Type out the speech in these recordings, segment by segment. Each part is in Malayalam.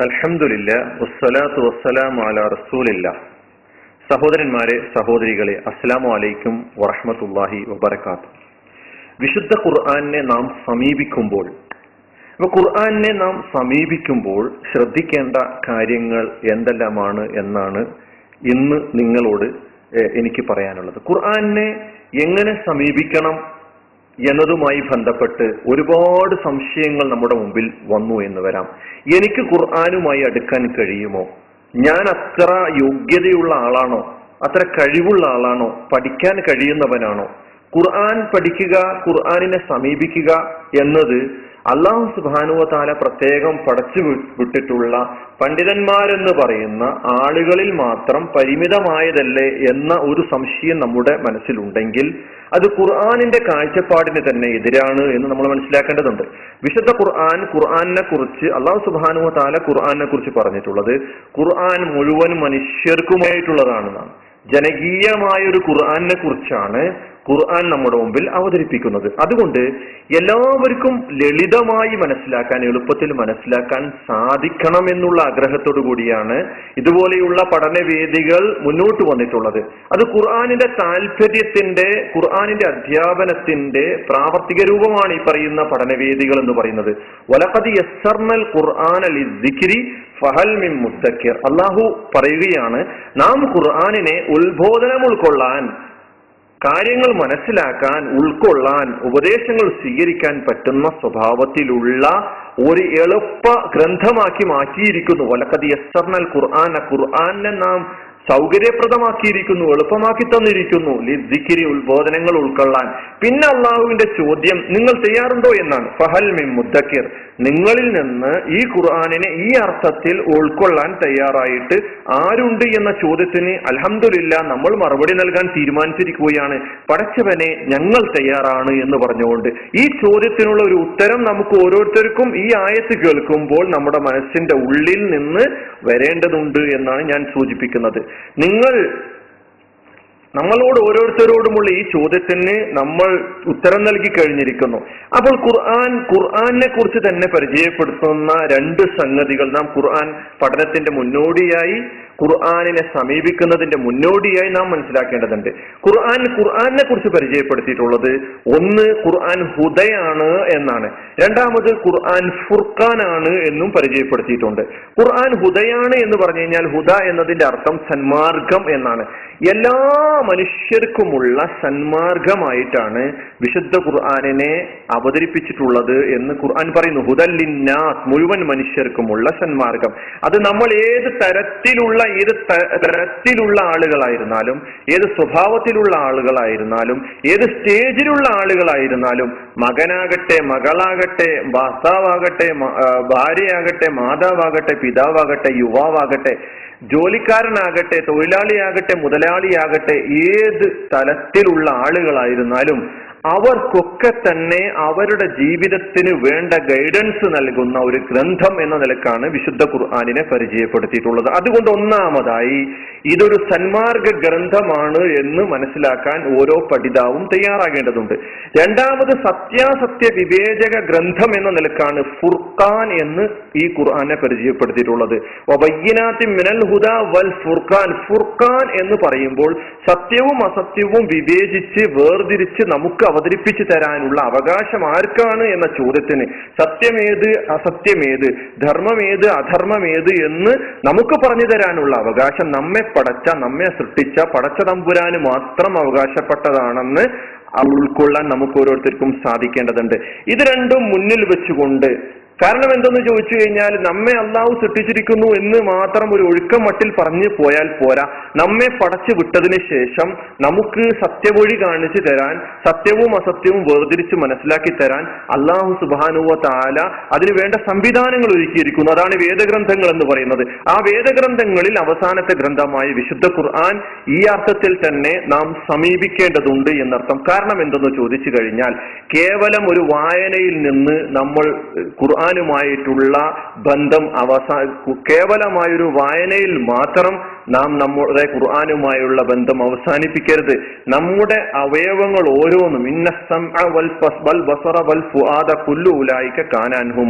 അൽഹംദുലില്ല വസ്സലാത്തു വസ്സലാമു അലാ റസൂലില്ല. സഹോദരന്മാരെ സഹോദരികളെ അസ്സലാമു അലൈക്കും വറഹ്മത്തുള്ളാഹി വബറകാത്ത്. വിശുദ്ധ ഖുർആാനിനെ നാം സമീപിക്കുമ്പോൾ അപ്പൊ ഖുർആാനിനെ നാം സമീപിക്കുമ്പോൾ ശ്രദ്ധിക്കേണ്ട കാര്യങ്ങൾ എന്തെല്ലാമാണ് എന്നാണ് ഇന്ന് നിങ്ങളോട് എനിക്ക് പറയാനുള്ളത്. ഖുർആാനിനെ എങ്ങനെ സമീപിക്കണം എന്നതുമായി ബന്ധപ്പെട്ട് ഒരുപാട് സംശയങ്ങൾ നമ്മുടെ മുമ്പിൽ വന്നു എന്ന് വരാം. എനിക്ക് ഖുർആാനുമായി അടുക്കാൻ കഴിയുമോ? ഞാൻ അത്ര യോഗ്യതയുള്ള ആളാണോ? അത്ര കഴിവുള്ള ആളാണോ? പഠിക്കാൻ കഴിയുന്നവനാണോ? ഖുർആൻ പഠിക്കുക ഖുർആാനിനെ സമീപിക്കുക എന്നത് അള്ളാഹു സുബാനുവ താല പ്രത്യേകം പടച്ചു വിട്ടിട്ടുള്ള പണ്ഡിതന്മാരെന്ന് പറയുന്ന ആളുകളിൽ മാത്രം പരിമിതമായതല്ലേ എന്ന ഒരു സംശയം നമ്മുടെ മനസ്സിലുണ്ടെങ്കിൽ അത് ഖുർആാനിന്റെ കാഴ്ചപ്പാടിന് തന്നെ എതിരാണ് എന്ന് നമ്മൾ മനസ്സിലാക്കേണ്ടതുണ്ട്. വിശുദ്ധ ഖുർആൻ ഖുർആാനിനെ കുറിച്ച് അള്ളാഹു സുബാനുവ താല ഖുർആാനിനെ കുറിച്ച് പറഞ്ഞിട്ടുള്ളത് ഖുർആൻ മുഴുവൻ മനുഷ്യർക്കുമായിട്ടുള്ളതാണെന്നാണ് ജനകീയമായ ഒരു ഖുർആാനിനെ കുറിച്ചാണ് ഖുർആൻ നമ്മുടെ മുമ്പിൽ അവതരിപ്പിക്കുന്നത്. അതുകൊണ്ട് എല്ലാവർക്കും ലളിതമായി മനസ്സിലാക്കാൻ എളുപ്പത്തിൽ മനസ്സിലാക്കാൻ സാധിക്കണം എന്നുള്ള ആഗ്രഹത്തോടു കൂടിയാണ് ഇതുപോലെയുള്ള പഠനവേദികൾ മുന്നോട്ട് വന്നിട്ടുള്ളത്. അത് ഖുർആാനിന്റെ താല്പര്യത്തിന്റെ ഖുർആാനിന്റെ അധ്യാപനത്തിന്റെ പ്രാവർത്തിക രൂപമാണ് ഈ പറയുന്ന പഠനവേദികൾ എന്ന് പറയുന്നത്. വലപ്പതി യസ്സർനൽ ഖുർആൻ ലിദ്ദിക്രി ഫഹൽ മിൻ മുദ്ദക്കിർ അള്ളാഹു പറയുകയാണ് നാം ഖുർആാനിനെ ഉത്ബോധനം ഉൾക്കൊള്ളാൻ കാര്യങ്ങൾ മനസ്സിലാക്കാൻ ഉൾക്കൊള്ളാൻ ഉപദേശങ്ങൾ സ്വീകരിക്കാൻ പറ്റുന്ന സ്വഭാവത്തിലുള്ള ഒരു എളുപ്പ ഗ്രന്ഥമാക്കി മാറ്റിയിരിക്കുന്നു. വലക്കത് യസ്സർനൽ ഖുർആൻ ഖുർആനെ നാം സൗകര്യപ്രദമാക്കിയിരിക്കുന്നു എളുപ്പമാക്കി തന്നിരിക്കുന്നു. ലിദ്ദിക്കിരി ഉത്ബോധനങ്ങൾ ഉൾക്കൊള്ളാൻ. പിന്നെ അള്ളാഹുവിന്റെ ചോദ്യം നിങ്ങൾ തയ്യാറുണ്ടോ എന്നാണ്. ഫഹൽ മിം മുദ്ദക്കിർ. നിങ്ങളിൽ നിന്ന് ഈ ഖുർആാനിനെ ഈ അർത്ഥത്തിൽ ഉൾക്കൊള്ളാൻ തയ്യാറായിട്ട് ആരുണ്ട് എന്ന ചോദ്യത്തിന് അലഹമില്ല നമ്മൾ മറുപടി നൽകാൻ തീരുമാനിച്ചിരിക്കുകയാണ്. പടച്ചവനെ ഞങ്ങൾ തയ്യാറാണ് എന്ന് പറഞ്ഞുകൊണ്ട്. ഈ ചോദ്യത്തിനുള്ള ഒരു ഉത്തരം നമുക്ക് ഓരോരുത്തർക്കും ഈ ആയത്ത് കേൾക്കുമ്പോൾ നമ്മുടെ മനസ്സിന്റെ ഉള്ളിൽ നിന്ന് വരേണ്ടതുണ്ട് എന്നാണ് ഞാൻ സൂചിപ്പിക്കുന്നത്. നിങ്ങൾ നമ്മളോട് ഓരോരുത്തരോടുമുള്ള ഈ ചോദ്യത്തിന് നമ്മൾ ഉത്തരം നൽകി കഴിഞ്ഞിരിക്കുന്നു. അപ്പോൾ ഖുർആൻ ഖുർആനെ കുറിച്ച് തന്നെ പരിചയപ്പെടുത്തുന്ന രണ്ട് സംഗതികൾ നാം ഖുർആൻ പഠനത്തിന്റെ മുന്നോടിയായി ഖുർആനിനെ സമീപിക്കുന്നതിന്റെ മുന്നോടിയായി നാം മനസ്സിലാക്കേണ്ടതുണ്ട്. ഖുർആൻ ഖുർആാനിനെ കുറിച്ച് പരിചയപ്പെടുത്തിയിട്ടുള്ളത് ഒന്ന് ഖുർആൻ ഹുദയാണ് എന്നാണ്. രണ്ടാമത് ഖുർആൻ ഫുർഖാനാണ് എന്നും പരിചയപ്പെടുത്തിയിട്ടുണ്ട്. ഖുർആൻ ഹുദയാണ് എന്ന് പറഞ്ഞു കഴിഞ്ഞാൽ ഹുദ എന്നതിന്റെ അർത്ഥം സന്മാർഗം എന്നാണ്. എല്ലാ മനുഷ്യർക്കുമുള്ള സന്മാർഗമായിട്ടാണ് വിശുദ്ധ ഖുർആാനിനെ അവതരിപ്പിച്ചിട്ടുള്ളത് എന്ന് ഖുർആൻ പറയുന്നു. ഹുദല്ലിന്നാസ് മുഴുവൻ മനുഷ്യർക്കുമുള്ള സന്മാർഗം. അത് നമ്മൾ ഏത് തരത്തിലുള്ള ഏത് തരത്തിലുള്ള ആളുകളായിരുന്നാലും ഏത് സ്വഭാവത്തിലുള്ള ആളുകളായിരുന്നാലും ഏത് സ്റ്റേജിലുള്ള ആളുകളായിരുന്നാലും മകനാകട്ടെ മകളാകട്ടെ ഭർത്താവാകട്ടെ ഭാര്യയാകട്ടെ മാതാവാകട്ടെ പിതാവാകട്ടെ യുവാവാകട്ടെ ജോലിക്കാരനാകട്ടെ തൊഴിലാളിയാകട്ടെ മുതലാളിയാകട്ടെ ഏത് തലത്തിലുള്ള ആളുകളായിരുന്നാലും അവർക്കൊക്കെ തന്നെ അവരുടെ ജീവിതത്തിന് വേണ്ട ഗൈഡൻസ് നൽകുന്ന ഒരു ഗ്രന്ഥം എന്ന നിലക്കാണ് വിശുദ്ധ ഖുർആാനിനെ പരിചയപ്പെടുത്തിയിട്ടുള്ളത്. അതുകൊണ്ട് ഒന്നാമതായി ഇതൊരു സന്മാർഗ ഗ്രന്ഥമാണ് എന്ന് മനസ്സിലാക്കാൻ ഓരോ പഠിതാവും തയ്യാറാകേണ്ടതുണ്ട്. രണ്ടാമത് സത്യാസത്യ വിവേചക ഗ്രന്ഥം എന്ന നിലക്കാണ് ഫുർഖാൻ എന്ന് ഈ ഖുർആാനെ പരിചയപ്പെടുത്തിയിട്ടുള്ളത്. മിനൽ ഹുദ വൽ ഫുർഖാൻ. ഫുർഖാൻ എന്ന് പറയുമ്പോൾ സത്യവും അസത്യവും വിവേചിച്ച് വേർതിരിച്ച് നമുക്ക് അവതരിപ്പിച്ചു തരാനുള്ള അവകാശം ആർക്കാണ് എന്ന ചോദ്യത്തിന് സത്യമേത് അസത്യമേത് ധർമ്മമേത് അധർമ്മമേത് എന്ന് നമുക്ക് പറഞ്ഞു തരാനുള്ള അവകാശം നമ്മെ പടച്ച നമ്മെ സൃഷ്ടിച്ച പടച്ച തമ്പുരാന് മാത്രം അവകാശപ്പെട്ടതാണെന്ന് ഉൾക്കൊള്ളാൻ നമുക്ക് ഓരോരുത്തർക്കും സാധിക്കേണ്ടതുണ്ട്. ഇത് രണ്ടും മുന്നിൽ വെച്ചുകൊണ്ട് കാരണം എന്തെന്ന് ചോദിച്ചു കഴിഞ്ഞാൽ നമ്മെ അള്ളാഹു സൃഷ്ടിച്ചിരിക്കുന്നു എന്ന് മാത്രം ഒരു ഒഴുക്കം മട്ടിൽ പറഞ്ഞു പോയാൽ പോരാ. നമ്മെ പടച്ചു വിട്ടതിന് ശേഷം നമുക്ക് സത്യവഴി കാണിച്ചു തരാൻ സത്യവും അസത്യവും വേർതിരിച്ച് മനസ്സിലാക്കി തരാൻ അള്ളാഹു സുബാനുവ താല അതിന് വേണ്ട സംവിധാനങ്ങൾ ഒരുക്കിയിരിക്കുന്നു. അതാണ് വേദഗ്രന്ഥങ്ങൾ എന്ന് പറയുന്നത്. ആ വേദഗ്രന്ഥങ്ങളിൽ അവസാനത്തെ ഗ്രന്ഥമായ വിശുദ്ധ ഖുർആൻ ഈ അർത്ഥത്തിൽ തന്നെ നാം സമീപിക്കേണ്ടതുണ്ട് എന്നർത്ഥം. കാരണം എന്തെന്ന് ചോദിച്ചു കഴിഞ്ഞാൽ കേവലം ഒരു വായനയിൽ നിന്ന് നമ്മൾ ഖുർആാനുമായിട്ടുള്ള ബന്ധം അവസാ കേവലമായൊരു വായനയിൽ മാത്രം നാം നമ്മുടെ ഖുർആാനുമായുള്ള ബന്ധം അവസാനിപ്പിക്കരുത്. നമ്മുടെ അവയവങ്ങൾ ഓരോന്നും കാനാൻഹു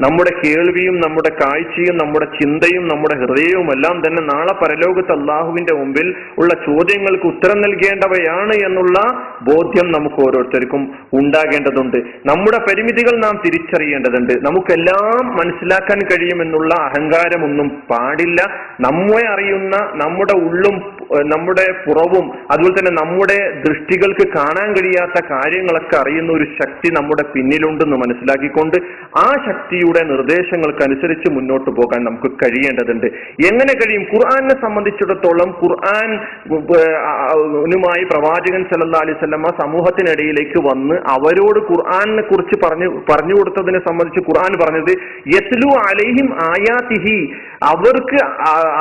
നമ്മുടെ കേൾവിയും നമ്മുടെ കാഴ്ചയും നമ്മുടെ ചിന്തയും നമ്മുടെ ഹൃദയവും എല്ലാം തന്നെ നാളെ പരലോകത്ത് അള്ളാഹുവിന്റെ മുമ്പിൽ ഉള്ള ചോദ്യങ്ങൾക്ക് ഉത്തരം നൽകേണ്ടവയാണ് എന്നുള്ള ബോധ്യം നമുക്ക് ഓരോരുത്തർക്കും ഉണ്ടാകേണ്ടതുണ്ട്. നമ്മുടെ പരിമിതികൾ നാം തിരിച്ചറിയേണ്ടതുണ്ട്. നമുക്കെല്ലാം മനസ്സിലാക്കാൻ കഴിയുമെന്നുള്ള അഹങ്കാരമൊന്നും പാടില്ല. നമ്മെ അറിയുന്ന നമ്മുടെ ഉള്ളും നമ്മുടെ പുറവും അതുപോലെ തന്നെ നമ്മുടെ ദൃഷ്ടികൾക്ക് കാണാൻ കഴിയാത്ത കാര്യങ്ങളൊക്കെ അറിയുന്ന ഒരു ശക്തി നമ്മുടെ പിന്നിലുണ്ടെന്ന് മനസ്സിലാക്കിക്കൊണ്ട് ആ ശക്തിയുടെ നിർദ്ദേശങ്ങൾക്കനുസരിച്ച് മുന്നോട്ട് പോകാൻ നമുക്ക് കഴിയേണ്ടതുണ്ട്. എങ്ങനെ കഴിയും? ഖുർആാനെ സംബന്ധിച്ചിടത്തോളം ഖുർആൻ പ്രവാചകൻ സല്ലാ അലൈഹി സമൂഹത്തിനിടയിലേക്ക് വന്ന് അവരോട് ഖുർആനെ കുറിച്ച് പറഞ്ഞു പറഞ്ഞു കൊടുത്തതിനെ സംബന്ധിച്ച് ഖുർആൻ പറഞ്ഞത് യത്ലു അലൈഹിം ആയാതിഹി. അവർക്ക്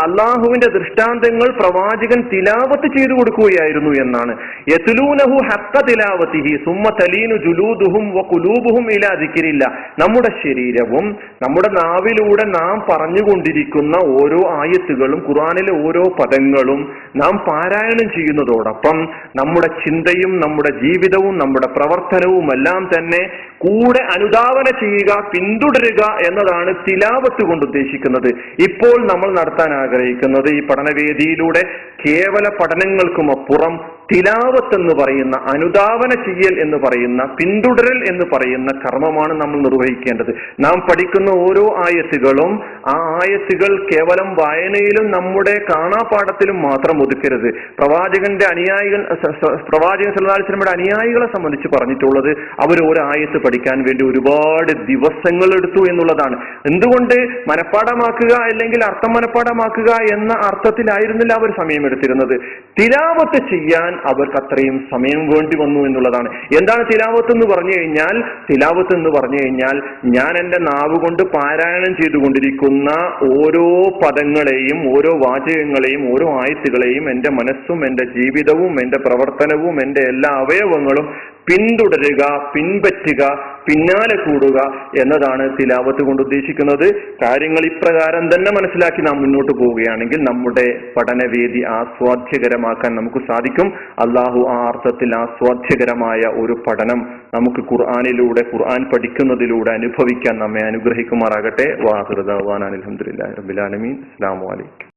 അള്ളാഹുവിന്റെ ദൃഷ്ടാന്തങ്ങൾ പ്രവാചകൻ തിലാവത്ത് ചെയ്തു കൊടുക്കുകയായിരുന്നു എന്നാണ്. യത്ലൂനഹു ഹക്ക തിലാവത്തിഹി സുമ്മ തലീനു ജുലൂദുഹും കുലൂബുഹും ഇലാ ദിക്രില്ല. നമ്മുടെ ശരീരവും നമ്മുടെ നാവിലൂടെ നാം പറഞ്ഞുകൊണ്ടിരിക്കുന്ന ഓരോ ആയത്തുകളും ഖുറാനിലെ ഓരോ പദങ്ങളും നാം പാരായണം ചെയ്യുന്നതോടൊപ്പം നമ്മുടെ ചിന്തയും നമ്മുടെ ജീവിതവും നമ്മുടെ പ്രവർത്തനവും എല്ലാം തന്നെ കൂടെ അനുധാവന ചെയ്യുക പിന്തുടരുക എന്നതാണ് തിലാവത്ത് കൊണ്ട് ഉദ്ദേശിക്കുന്നത്. ഇപ്പോൾ നമ്മൾ നടത്താൻ ആഗ്രഹിക്കുന്നത് ഈ പഠനവേദിയിലൂടെ കേവല പഠനങ്ങൾക്കും അപ്പുറം തിലാവത്ത് എന്ന് പറയുന്ന അനുധാവന ചെയ്യൽ എന്ന് പറയുന്ന പിന്തുടരൽ എന്ന് പറയുന്ന കർമ്മമാണ് നമ്മൾ നിർവഹിക്കേണ്ടത്. നാം പഠിക്കുന്ന ഓരോ ആയത്തുകളും ആ ആയത്തുകൾ കേവലം വായനയിലും നമ്മുടെ കാണാപാഠത്തിലും മാത്രം ഒതുക്കരുത്. പ്രവാചകന്റെ അനുയായികൾ പ്രവാചകൻ സല്ലാസ്ലമയുടെ അനുയായികളെ സംബന്ധിച്ച് പറഞ്ഞിട്ടുള്ളത് അവർ ഒരു ആയത്ത് പഠിക്കാൻ വേണ്ടി ഒരുപാട് ദിവസങ്ങൾ എടുത്തു എന്നുള്ളതാണ്. എന്തുകൊണ്ട് മനഃപ്പാടമാക്കുക അല്ലെങ്കിൽ അർത്ഥം മനഃപ്പാടമാക്കുക എന്ന അർത്ഥത്തിലായിരുന്നില്ല അവർ സമയമെടുത്തിരുന്നത് തിലാവത്ത് ചെയ്യാൻ അവർക്ക് അത്രയും സമയം വേണ്ടി വന്നു എന്നുള്ളതാണ്. എന്താണ് തിലാവത്ത് എന്ന് പറഞ്ഞു കഴിഞ്ഞാൽ തിലാവത്ത് എന്ന് പറഞ്ഞു കഴിഞ്ഞാൽ ഞാൻ എന്റെ നാവ് കൊണ്ട് പാരായണം ചെയ്തുകൊണ്ടിരിക്കുന്ന ഓരോ പദങ്ങളെയും ഓരോ വാചകങ്ങളെയും ഓരോ ആയത്തുകളെയും എന്റെ മനസ്സും എന്റെ ജീവിതവും എന്റെ പ്രവർത്തനവും എന്റെ എല്ലാ അവയവങ്ങളും പിന്തുടരുക പിൻപറ്റുക പിന്നാലെ കൂടുക എന്നതാണ് തിലാവത്ത് കൊണ്ട് ഉദ്ദേശിക്കുന്നത്. കാര്യങ്ങൾ ഇപ്രകാരം തന്നെ മനസ്സിലാക്കി നാം മുന്നോട്ട് പോവുകയാണെങ്കിൽ നമ്മുടെ പഠനവേദി ആസ്വാദ്യകരമാക്കാൻ നമുക്ക് സാധിക്കും. അള്ളാഹു ആ അർത്ഥത്തിൽ ആസ്വാദ്യകരമായ ഒരു പഠനം നമുക്ക് ഖുർആാനിലൂടെ ഖുർആൻ പഠിക്കുന്നതിലൂടെ അനുഭവിക്കാൻ നമ്മെ അനുഗ്രഹിക്കുമാറാകട്ടെ. വാഹൃദാൻ അലഹമുല്ലാ റബിലാലമീൻ അസ്സാം വലൈക്കും